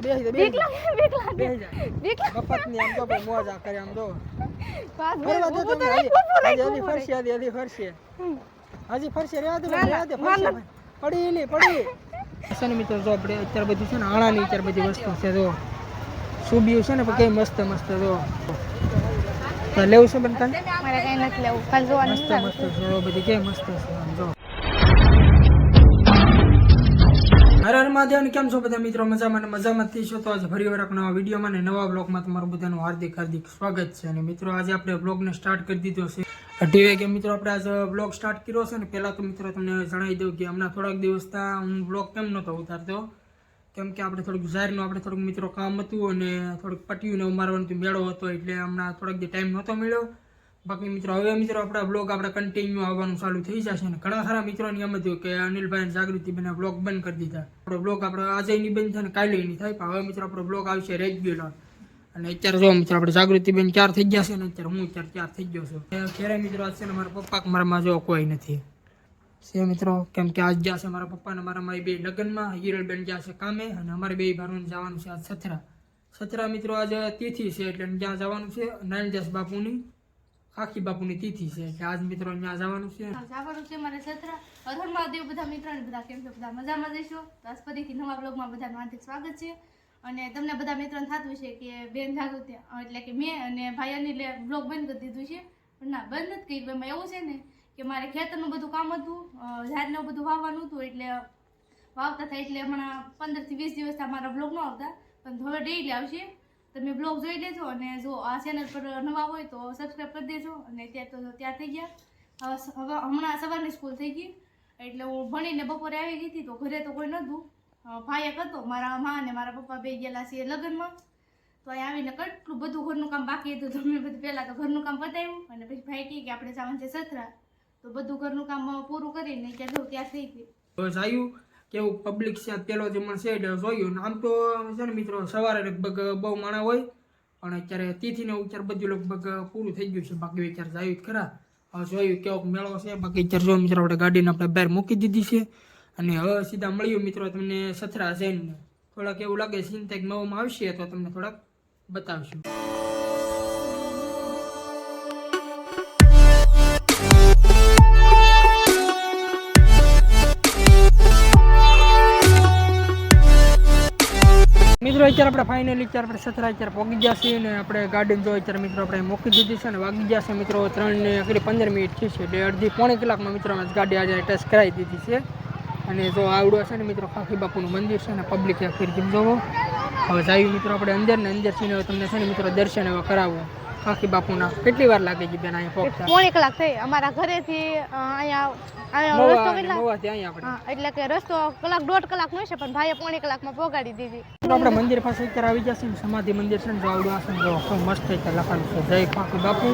બેસી જા આમ તો ભાઈ મોજ આ કરે આમ તો ફરવા દે તમે હજી હજી હજી ફરશે હજી હજી ફરશે. હજી ફરશે રહેવા દે રહેવા દે ફરશે પડી નહીં પડી છે ને મિત્રો જો આપણે અત્યારે બધી છે ને આણાની અત્યારે બધી વસ્તુ છે જો. સુબિયું છે ને કઈ મસ્ત મસ્ત જો. તો લેવું છે બનતા મારે કઈ નથી લેવું. ખાલી જોવાનું મસ્ત મસ્ત બધી કઈ મસ્ત છે. આમ જો હર હર મહાદેવ ને કેમ છો બધા મિત્રો? મજામાં મજામાં થઈ છો તો આજે ફરી વાર નવા વિડીયોમાં ને નવા બ્લોગમાં તમારું બધાનું હાર્દિક હાર્દિક સ્વાગત છે. અને મિત્રો, આજે આપણે બ્લોગને સ્ટાર્ટ કરી દીધો છે. અઢી વાગે મિત્રો, આપણે આજે બ્લોગ સ્ટાર્ટ કર્યો છે ને, પહેલાં તો મિત્રો તમને જણાવી દઉં કે હમણાં થોડાક દિવસ હું બ્લોગ કેમ નહોતો ઉતારતો. કેમ કે આપણે થોડુંક જાહેરનું આપણે થોડુંક મિત્રો કામ હતું અને થોડુંક પટ્યું ને મારવાનું મેળો હતો, એટલે હમણાં થોડાક જે ટાઈમ નહોતો મળ્યો. બાકી મિત્રો, હવે મિત્રો આપણા બ્લોગ આપણે કન્ટિન્યુ આવવાનું ચાલુ થઈ જશે અને ઘણા ખરા મિત્રોની એમ હતું કે અનિલભાઈ જાગૃતિ બને બ્લોગ બંધ કરી દીધા. આપણો બ્લોગ આપણે આજે નહીં બંધ થાય ને કાલે નહીં થાય. પણ હવે મિત્રો આપણો બ્લોગ આવશે રેગ્યુલર અને અત્યારે જો મિત્રો આપણે જાગૃતિબેન ચાર થઈ ગયા છે ને અત્યારે હું અત્યારે ચાર થઈ ગયો છું. ક્યારે મિત્રો છે ને મારા પપ્પા મારામાં જો કોઈ નથી. છે મિત્રો, કેમ કે આજ છે મારા પપ્પા અને મારા મારી બે લગ્નમાં. હિરલબેન છે કામે અને અમારે બે ભાઈઓને જવાનું છે આજ સથરા. સથરા મિત્રો આજે તિથિ છે એટલે ત્યાં જવાનું છે નાનદાસ બાપુની. ખાખી બાપુની તિથિ છે કે આજ મિત્રો અહીંયા જવાનું છે. જવાનું છે મારે સત્ર અધર મહાદેવ બધા મિત્રોને બધા કેમ છો? બધા મજામાં જઈશું આજ ફરીથી નવા બ્લોગમાં બધાનું હાર્દિક સ્વાગત છે. અને તમને બધા મિત્રોને થતું છે કે બેન જાગૃતિ એટલે કે મેં અને ભાઈ અનિલે બ્લોગ બંધ કરી દીધું છે. પણ ના, બંધ નથી કર્યું. એમાં એવું છે ને કે મારે ખેતરનું બધું કામ હતું ઝાડનું બધું વાવવાનું હતું, એટલે વાવતા થાય એટલે હમણાં પંદરથી વીસ દિવસ મારા બ્લોગ ન આવતા. પણ હવે ડેઈલી આવશે. તમે બ્લોગ જોઈ લેજો અને જો આ ચેનલ પર નવા હોય તો સબસ્ક્રાઈબ કરી દેજો. અને ત્યાં તો ત્યાં થઈ ગયા. હવે હમણાં સવારની સ્કૂલ થઈ ગઈ. એટલે હું ભણીને બપોરે આવી ગઈ હતી તો ઘરે તો કોઈ નહોતું. ભાઈ એક હતો, મારા મા અને મારા પપ્પા બે ગયેલા છે લગ્નમાં. તો અહીં આવીને કેટલું બધું ઘરનું કામ બાકી હતું. તો મેં બધું પહેલાં તો ઘરનું કામ પતાવ્યું. અને પછી ભાઈ કહે કે આપણે જવાનું છે સથરા. તો બધું ઘરનું કામ પૂરું કરીને ત્યાં જવું ત્યાં થઈ ગયું. બસ જાયું. કેવું પબ્લિક છે પેલો જમણ છે એટલે જોયું આમ તો છે ને મિત્રો, સવારે લગભગ બહુ માણા હોય, પણ અત્યારે તિથિને ઉચ્ચાર બધું લગભગ પૂરું થઈ ગયું છે, બાકી વિચાર જાયું ખરા. હવે જોયું કેવો મેળો છે, બાકી અત્યારે જો મિત્રો આપણે ગાડીને આપણે બહાર મૂકી દીધી છે, અને હવે સીધા મળ્યું મિત્રો તમને સથરા જઈને. થોડાક એવું લાગે સિંતેક નવમાં આવશે તો તમને થોડાક બતાવશું. મિત્રો, અત્યારે આપણે ફાઇનલી અત્યારે આપણે સતરા અત્યારે પહોંચી ગયા છીએ અને આપણે ગાર્ડન જો અત્યારે મિત્રો આપણે મૂકી દીધી છે અને વાગી ગયા છે મિત્રો, ત્રણ ને કરી પંદર મિનિટ થઈ છે. એટલે અડધી પોણી કલાકમાં મિત્રો અમે ગાડી આજે ટચ કરાવી દીધી છે. અને જો આવડો છે ને મિત્રો, ખાખી બાપુનું મંદિર છે અને પબ્લિક આખી જોવો. હવે જાય મિત્રો, આપણે અંદર ને અંદર છીએ તમને છે ને મિત્રો દર્શન હવે કરાવવું ખાખી બાપુના. કેટલી વાર લાગે છે બેન અહીંયા પહોંચતા પોણી કલાક થઈ. અમારા ઘરેથી અહીંયા રસ્તો કેટલા એટલે કે રસ્તો કલાક દોઢ કલાક નો છે પણ ભાઈએ પોણી કલાકમાં પહોંચાડી દીધી. આપણે મંદિર પાસે અત્યારે આવી જશે ને સમાધિ મંદિર છે ને જો આવડું આસન જો ખૂબ મસ્ત રીતે લખાણ છે જય કાકી બાપુ.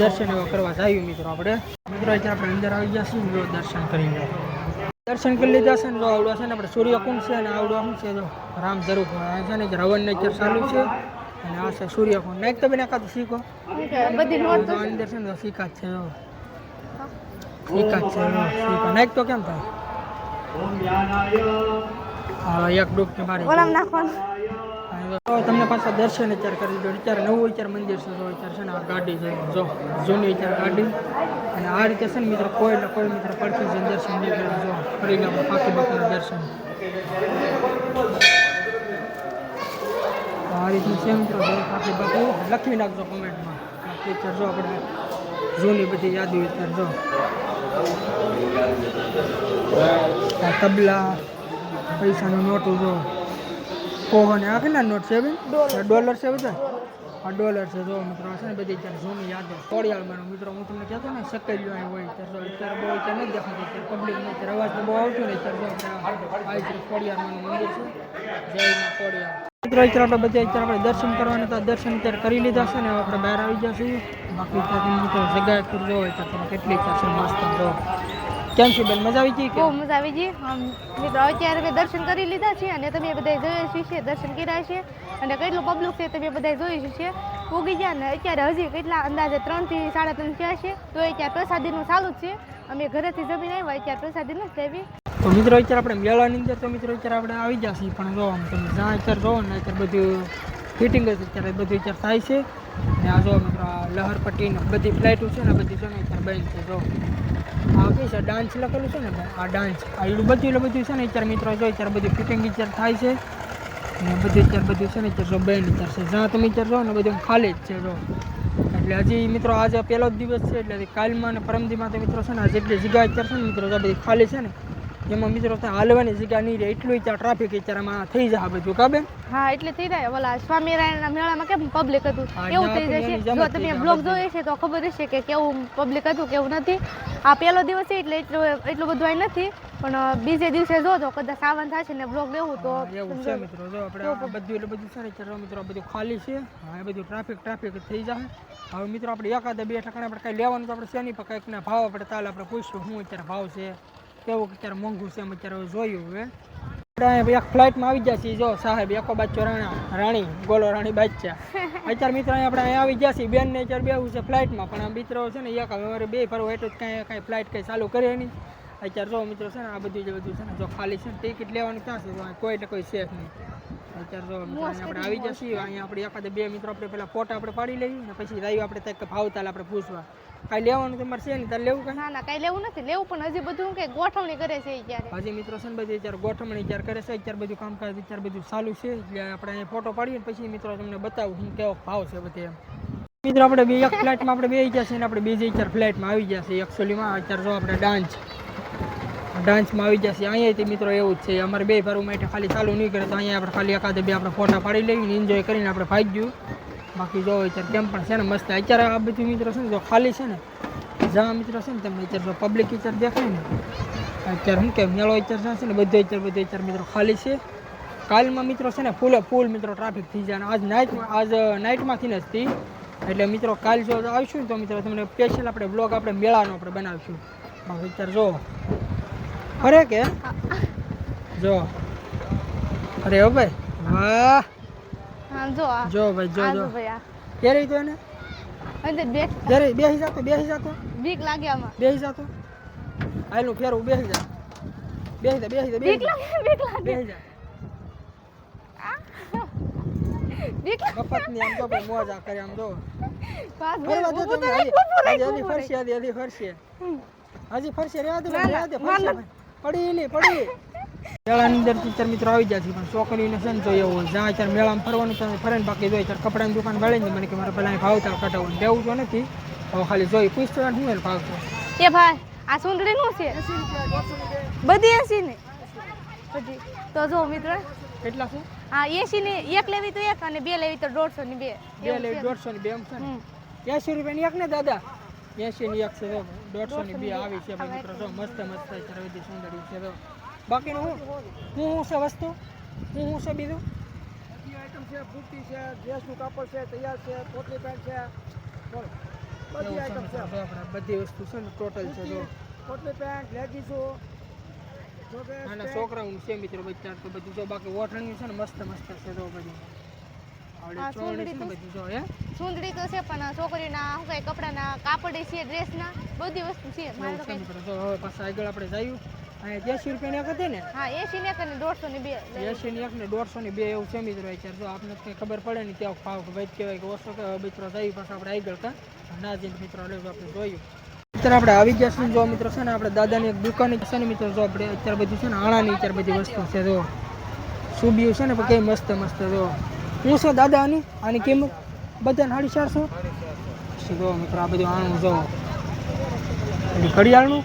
દર્શન એવા કરવા જઈએ મિત્રો આપણે. મિત્રો અત્યારે આપણે અંદર આવી જશે ને જો દર્શન કરી લો દર્શન કરી લીધા છે ને જો આવડું છે ને આપણે સૂર્યકુંડ છે અને આવડું શું છે જો રામ જરૂર. છે ને રવણ ને અત્યારે ચાલુ છે. અને આ છે સૂર્યકુંડ નાખ તો નાખા તો શીખો. બધી નોટ અંદર છે ને શીખા જ છે જો શીખા જ છે જો શીખા. નાખ તો કેમ થાય? હા એક ડૂબકી મારી ઓલામ નાખવાનું. તમને પાછા દર્શન વિચાર કરી દો અત્યારે નવું અત્યારે મંદિર છે તો અત્યારે છે ને આ ગાડી છે જો. જૂની અત્યારે ગાડી. અને આ રીતે છે ને મિત્ર કોઈ ને કોઈ મિત્ર પડખી દર્શન નહીં કરે જો. ફરી ગયા પાકી બાપુના દર્શન તો આ રીતનું છે મિત્રો? પાકી બાપુ લખી નાખજો કોમેન્ટમાં. અત્યારે જો આપણે જૂની બધી યાદી અત્યારે જો. આ તબલા પૈસાનું નોટું જો. ઓહો ને આ કેટલા નોટ છે બેન? ડોલર. છે બધા? આ ડોલર છે જો મિત્રો આ છે ને બધી અત્યારે જૂની યાદો. કોળિયાળમાં મિત્રો હું તમને કહેતો ને સકેલીઓ અહીં હોય ત્યારે અત્યારે બહુ અત્યારે નથી દેખાતી અત્યારે પબ્લિકને અત્યારે અવાજ તો બહુ આવતો ને અત્યારે જો આપણે છે કોળિયાળમાંનું મંદિર છે. જય કોળિયાળ મિત્રો દર્શન કરવાના હતા. દર્શન અત્યારે કરી લીધા છે ને આપણે બહાર આવી જશું બાકી ત્યાં મિત્રો જગ્યા પર હોય તો તમે કેટલી છે મસ્ત જો કેમ છે મજા આવી ગઈ બહુ મજા આવી ગઈ. મિત્રો, અત્યારે મેં દર્શન કરી લીધા છે અને તમે બધા જોયા છે દર્શન કર્યા છે. અને કેટલું પબ્લિક છે તમે બધા જોયું છે ઉગી ગયા ને અત્યારે હજી કેટલા અંદાજે ત્રણથી સાડા ત્રણ થયા છે. તો અત્યારે પ્રસાદીનું ચાલુ જ છે. અમે ઘરેથી જમીન આવ્યા, અત્યારે પ્રસાદી નથી લેવી. તો મિત્રો, અત્યારે આપણે મેળાની અંદર તો મિત્રો, અત્યારે આપણે આવી જશે પણ જો આમ તમે જ્યાં અત્યારે જોવો ને અત્યારે બધું ફિટિંગ જ અત્યારે બધું અત્યારે થાય છે. ને આ જો મિત્રો, આ લહરપટ્ટી ને બધી ફ્લાઇટો છે ને બધી છે ને અત્યારે બંધ છે, જો. આ કઈ છે? ડાન્સ લખેલું છે ને આ ડાન્સ આ એટલું બધું એટલે બધું છે ને અત્યારે મિત્રો, જો અત્યારે બધું ફિટિંગ અત્યારે થાય છે. ને બધું અત્યારે બધું છે ને અત્યારે જો બેન અત્યારે છે. જ્યાં તમે અત્યારે જો ને બધું ખાલી જ છે, જો. એટલે હજી મિત્રો આજે પહેલો જ દિવસ છે, એટલે કાલમાં અને પરમદીમાં તો મિત્રો છે ને જેટલી જગ્યા અત્યારે છે ને મિત્રો બધી ખાલી છે ને એમાં મિત્રો હાલવાની જગ્યા નહીં રહે એટલું ત્યાં ટ્રાફિક આમાં થઈ જાય બધું કાબે હા એટલે થઈ જાય. ઓલા સ્વામિનારાયણના મેળામાં કેમ પબ્લિક હતું? એવું થઈ જશે જ તમે બ્લોગ જોઈએ છે તો ખબર હશે કે કેવું પબ્લિક હતું કેવું નથી. આ પહેલો દિવસ છે એટલે એટલું એટલું બધું અહીં નથી પણ બીજે દિવસે જો તો કદાચ સાવન થશે ને બ્લોગ લેવું તો એવું છે મિત્રો. જો આપણે બધું એટલે બધું સારી ચાલો મિત્રો બધું ખાલી છે. હા એ બધું ટ્રાફિક ટ્રાફિક થઈ જાય. હવે મિત્રો આપણે એકાદ બે ઠકાણે આપણે કાંઈ લેવાનું તો આપણે શેની પર કંઈક ભાવ આપણે તાલ આપણે પૂછશું શું અત્યારે ભાવ છે. કેવું અત્યારે મોંઘું છે એમ અત્યારે જોયું હવે આપણે એક ફ્લાઇટમાં આવી ગયા છીએ, જો, સાહેબ એકો બાચ્ચો રાણા રાણી ગોલો રાણી બાચ્યા અત્યારે મિત્રો આપણે અહીંયા આવી ગયા છીએ બેન ને અત્યારે બેવું છે ફ્લાઇટમાં પણ આ મિત્રો છે ને, એક હવે બે ફરવા એટલું જ કાંઈ કાંઈ ફ્લાઇટ કંઈ ચાલુ કરે નહીં. અત્યારે જો મિત્રો છે ને, આ બધું જે બધું છે ને, જો ખાલી છે ને ટિકિટ લેવાનું ક્યાં છે કોઈ એટલે કોઈ છે નહીં. અત્યારે જો આપણે આવી જશે અહીંયા આપણે એકાદ બે મિત્રો આપણે પેલા ફોટા આપણે પાડી લઈએ ને, પછી રહ્યું આપણે ત્યાં ભાવ તાલ આપણે પૂછવા. કાંઈ લેવાનું તમારે છે ને તારે લેવું કે ના ના કઈ લેવું નથી લેવું પણ હજી બધું કે ગોઠવણી કરે છે અત્યારે હજી મિત્રો છે ને બધી અત્યારે ગોઠવણી અત્યારે કરે છે અત્યારે બધું કામકાજ અત્યારે બધું ચાલુ છે એટલે આપણે અહીંયા ફોટો પાડીએ પછી મિત્રો તમને બતાવું હું કેવો ભાવ છે બધે એમ. મિત્રો આપણે બે એક ફ્લેટમાં આપણે બે ગયા છે ને આપણે બીજી અત્યારે ફ્લેટમાં આવી ગયા છે એકચ્યુઅલીમાં અત્યારે જો આપણે ડાન્સ ડાન્સમાં આવી જશે અહીંયાથી મિત્રો એવું જ છે અમારે બે ફરવું માટે ખાલી ચાલુ નહીં કરે તો અહીંયા આપણે ખાલી એકાદ બે આપણે ફોટા પાડી લઈએ એન્જોય કરીને આપણે ભાગ્યું. બાકી જો અત્યારે કેમ પણ છે ને મસ્ત. અત્યારે આ બધું મિત્રો છે ને જો ખાલી છે ને જવા મિત્રો છે ને તમને અત્યારે જો પબ્લિક અત્યારે દેખાય ને અત્યારે શું કે મેળો અત્યારે છે ને બધો અત્યારે બધો અત્યારે મિત્રો ખાલી છે. કાલમાં મિત્રો છે ને ફૂલે ફૂલ મિત્રો ટ્રાફિક થઈ જાય આજ નાઇટમાં આજ નાઇટમાંથી નથી. એટલે મિત્રો કાલ જો આવીશું ને તો મિત્રો તમને સ્પેશિયલ આપણે બ્લોગ આપણે મેળાનો આપણે બનાવીશું. બાકી અત્યારે જો અરે કે? જો અરે હો ભાઈ. વાહ. હા જો જો ભાઈ જો જો. જો ભાઈ તો એને? અંદર બે ક્યારે? બેસી જાતો બેસી જાતો? બીક લાગે આમાં. બેસી જાતો? આયલું ફેરવું બેસી જા બેસી જા બેસી જા બીક લાગે બીક લાગે. જા બીક આમ તો મોજ આ કરે આમ જો. પાસ તો રહી, હજી. ફરશે હજી ફરશે. હજી ફરશે રેવા દે રેવા દે ફરશે પડી પડી મેળાની અંદર ટીચર મિત્રો આવી જાય છે પણ છોકરીને છે ને જોઈએ હોય જ્યાં અત્યારે મેળામાં ફરવાનું તમે ફરે ને બાકી જોઈએ. ત્યારે કપડાની દુકાન વાળી ને મને કે મારે પેલા ભાવ તાર કટાવું દેવું તો નથી. હવે ખાલી જોઈ પૂછતો શું એને ભાવ છે એ ભાઈ આ સુંદરી નું છે? બધી એસી ને? બધી. તો જો મિત્ર કેટલા છે? હા એસી ની એક લેવી તો એક અને બે લેવી તો દોઢસો ની બે. બે લેવી દોઢસો ની બે એમ છે ને. એસી રૂપિયાની એક ને દાદા? એસી ની એક છે દોઢસો ની બે આવી છે મિત્રો જો. મસ્ત મસ્ત છે બધી સુંદરી છે જો. બાકીનું હું? હું હું છે વસ્તુ? હું હું છે બીજું? આઈટમ છે ફૂટી છે ડ્રેસનું કાપડ છે તૈયાર છે પોટલી પેન્ટ છે. બોલો. બધી આઈટમ છે આપણે બધી વસ્તુ છે ને ટોટલ છે જો. પોટલી પેન્ટ લેગીસો નાના છોકરાઓનું છે મિત્રો બચ્ચા તો બધું જો બાકી ઓઠણીયું છે ને મસ્ત મસ્ત છે તો બધું બધી સુંદરી તો છે પણ છોકરીના શું કઈ કપડાના કાપડ છે ડ્રેસના બધી વસ્તુ છે. મારે તો છે કઈ હવે પાછા આગળ આપણે જયું ત્યાંસી રૂપિયાની એક હતી ને? હા એસી ને અને દોઢસો ની બે એસી ની એક ને દોઢસો ની બે એવું છે મિત્રો અત્યારે જો આપને કંઈ ખબર પડે ને ત્યાં ભાવ વૈદ કહેવાય કે ઓછો મિત્રો થઈ પાછા આપણે આગળ કા? ના જઈને મિત્રો લેવું આપણે જોયું. અત્યારે આપણે આવી ગયા છીએ ને જો મિત્રો છે ને આપણે દાદાની એક દુકાન છે ને મિત્રો જો આપણે અત્યારે બધું છે ને આણાની અત્યારે બધી વસ્તુ છે જો. સુબિયું છે ને પણ કઈ મસ્ત મસ્ત જો. હું છે દાદા આની આની કિંમત બધાને સાડી ચારસો? જો મિત્રો આ બધું આણું જો. ઘડિયાળનું?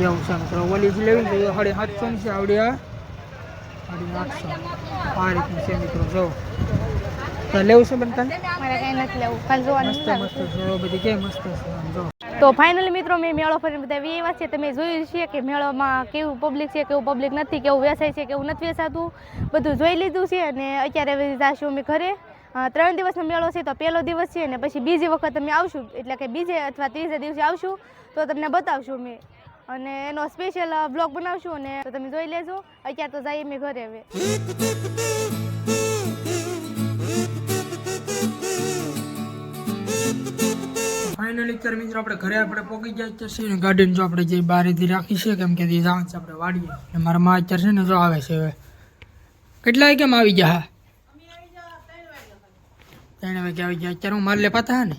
એવું મિત્રો ઓલી જ લેવી ને એ સાડી છે તો લેવું ફાઇનલી મિત્રો મેં મેળો ફરીને બધા એવા છે. તમે જોયું છે કે મેળોમાં કેવું પબ્લિક છે, કેવું પબ્લિક નથી, કેવું વેસાય છે, કેવું નથી વેસાતું બધું જોઈ લીધું છે અને અત્યારે જાશું અમે ઘરે. ત્રણ દિવસનો મેળો છે તો પહેલો દિવસ છે ને પછી બીજી વખત અમે આવશું. એટલે કે બીજે અથવા ત્રીજે દિવસે આવશું તો તમને બતાવશું અમે. અને એનો સ્પેશિયલ બ્લોગ બનાવશું અને તો તમે જોઈ લેજો. અત્યારે તો જઈએ અમે ઘરે હવે. ફાઇનલી અત્યારે મિત્રો આપણે ઘરે આપણે પહોંચી જાય છે ને ગાર્ડન જો આપણે જે બારેથી રાખી છે, કેમ કે તે જવાનું છે આપણે વાડીએ. અને મારા મા અત્યારે છે ને જો આવે છે હવે. કેટલા કેમ આવી ગયા? હા ત્રણ વાગે આવી ગયા. અત્યારે હું મારલે પાતા હા ને?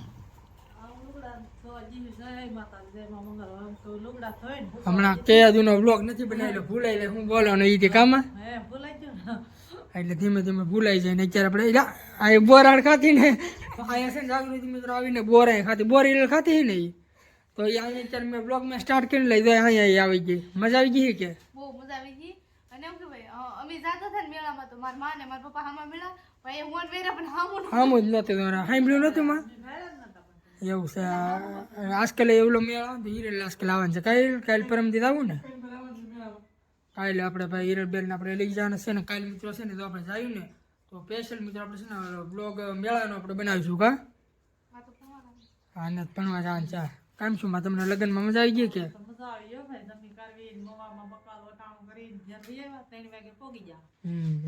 હમણાં કેયાદુનો બ્લોગ નથી બનાવેલો ભૂલાઈ જાય હું બોલો ને એ કામમાં એટલે ધીમે ધીમે ભૂલાઈ જાય ને અત્યારે આપણે લા, આ એ બોરાડ ખાતી ને અહીંયા છે ને જાગૃતિ મિત્રો આવીને બોરાય ખાતી બોરી ખાતી ને એ તો અહીંયા અત્યારે મેં બ્લોગમાં સ્ટાર્ટ કરી લઈ તો અહીંયા આવી ગઈ. મજા આવી ગઈ કે? બહુ મજા આવી ગઈ. અને કે અમે જાતા હતા ને મેળામાં તો મારા માં ને મારા પપ્પા હામાં મેળા ભાઈ એ મોટ વેરા પણ હામું હામું જ તમારે સાંભળ્યું નહોતું માં? એવું છે. આજકાલ એવલો મેળો આવે તો હિરેલ આજકાલ આવવાનું છે. કાલ કાલ પરમ પરમથી આવું ને? કાલે આપણે ભાઈ હિરલબેન આપણે લઈ જવાના છે ને કાલે મિત્રો છે ને તો આપણે જયું ને તો સ્પેશિયલ મિત્રો આપણે છે ને બ્લોગ મેળાનો આપણે બનાવીશું કા. હા ને ભણવા જવાનું છે. કામ શું માં તમને લગ્નમાં મજા આવી ગઈ કે? હમ.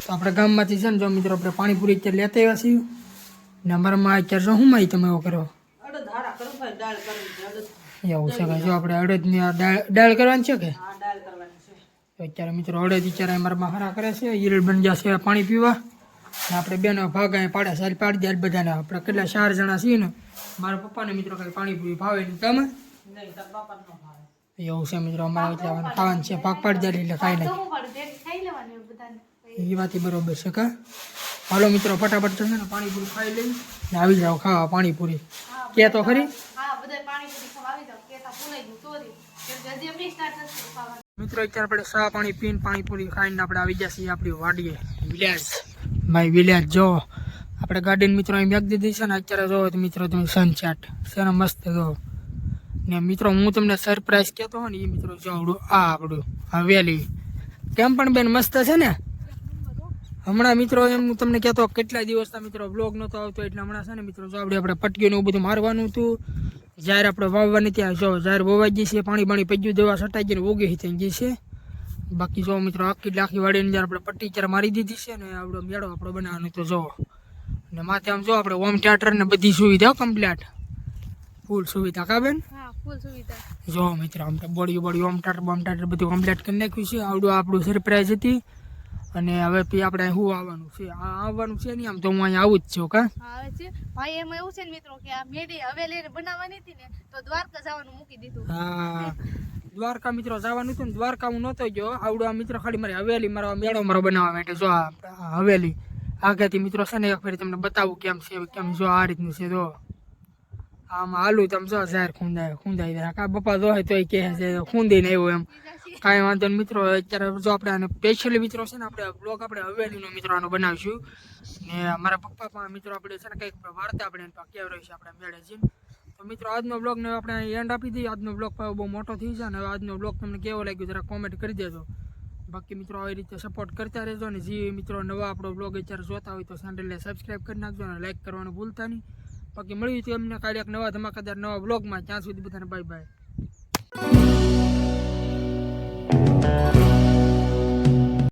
તો આપણે ગામમાંથી છે ને જો મિત્રો આપણે પાણીપુરી અત્યારે લેતા આવ્યા છીએ. ને અમારા માં અત્યારે શું માહિતી તમે એવો કરો? એવું છે કે જો આપણે અડદની આ દાળ દાળ કરવાની છે કે? તો અત્યારે મિત્રો અડદ અત્યારે અમારા માં હરા કરે છે. હિરલ બન ગયા છે પાણી પીવા. ને આપણે બેનો ભાગ અહીં પાડે સારી પાડી દે બધાને. આપણે કેટલા ચાર જણા છીએ ને, મારા પપ્પાને મિત્રો કઈ પાણીપુરી ભાવે નહીં તમે? એવું છે મિત્રો અમારે હવે ખાવાનું છે ભાગ પાડી દે એટલે ખાઈ પછી એ વાત બરોબર છે કા? હાલો મિત્રો ફટાફટ થશે ને પાણીપુરી ખાઈ લઈ ને આવી જાઓ ખાવા પાણીપુરી. કે તો ખરી? જાવ મિત્રો અત્યારે આપણે સા પાણી પીને પાણીપુરી ખાઈને આપણે આવી છીએ આપણી વાડીએ વિલેજ ભાઈ વિલેજ જો. આપણે ગાર્ડન મિત્રો અહીં મેક દીધી છે ને અત્યારે જોવો તો મિત્રો તમે સનસેટ છે ને મસ્ત જો. ને મિત્રો, હું તમને સરપ્રાઈઝ કહેતો હોય ને એ મિત્રો જો આવડું આ આપણું હવેલી. કેમ પણ બેન, મસ્ત છે ને? હમણાં મિત્રો એમ હું તમને કહેતો કેટલા દિવસના મિત્રો બ્લોગ નહોતો આવતો, એટલે હમણાં છે ને મિત્રો જો આપણે આપણે પટકીને બધું મારવાનું હતું. જ્યારે આપણે વાવવાની ત્યાં જો, જ્યારે વવાઈ ગઈ છે, પાણી પાણી પજ્યું દવા સટાઈ જઈને ઉગી થઈ ગઈ છે. બાકી જો મિત્રો, આખી લાખી વાડીને જ્યારે આપણે પટ્ટી ત્યારે મારી દીધી છે ને આપણો મેળો આપણો બનાવવાનો તો જો. ને માથે આમ જો, આપણે હોમ થિયેટર ને બધી સુવિધા કમ્પ્લીટ ફૂલ સુવિધા, કા બેન? હા ફૂલ સુવિધા જો મિત્રો આમ તો બોડી બોડી હોમ થિયેટર બોમ થિયેટર બધું કમ્પ્લીટ કરી નાખ્યું છે. આવડું આપણું સરપ્રાઈઝ હતી. અને હવે પછી આપણે શું આવવાનું છે? આ આવવાનું છે નહીં આમ તો હું અહીંયા આવું જ છું કા? હા આવે છે. ભાઈ એમાં એવું છે ને મિત્રો કે આ મેડી હવેલી બનાવવાની હતી ને તો દ્વારકા જવાનું મૂકી દીધું. હા. દ્વારકા મિત્રો જવાનું હતું ને દ્વારકા હું નહોતો ગયો. આવડું આ મિત્રો ખાલી મારી હવેલી મારો આ મેળો મારો બનાવવા માટે. જો આ આ હવેલી. આગળથી મિત્રો છે ને એક ફેરી તમને બતાવું કેમ છે કેમ જો આ રીતનું છે જો. આમાં આલુ તમે જો ઝાર ખૂંદાય ખૂંદાઈ જાય કા બપા જો તો કહે છે ખૂંદી ને એવું એમ. કાંઈ વાંધો નહીં મિત્રો, અત્યારે જો આપણે આને સ્પેશિયલી મિત્રો છે ને, આપણે બ્લોગ આપણે હવેલીનો મિત્રો આનો બનાવીશું. ને મારા પપ્પા પણ મિત્રો આપણે છે ને કંઈક વાર્તા આપણે પાસે કહેવડાવી છે આપણે મેળે જઈને. તો મિત્રો, આજનો બ્લોગ ને આપણે એન્ડ આપી દઈએ. આજનો બ્લોગ બહુ મોટો થઈ છે અને આજનો બ્લોગ તમને કેવો લાગ્યો જરા કોમેન્ટ કરી દેજો. બાકી મિત્રો, આવી રીતે સપોર્ટ કરતા રહેજો અને જે મિત્રો નવા આપણો બ્લોગ અત્યારે જોતા હોય તો ચેનલને સબસ્ક્રાઈબ કરી નાખજો અને લાઈક કરવાનું ભૂલતા નહીં. બાકી મળ્યું હતું એમને કાલે એક નવા ધમાકેદાર નવા બ્લોગમાં ત્યાં સુધી બધાને બાય બાય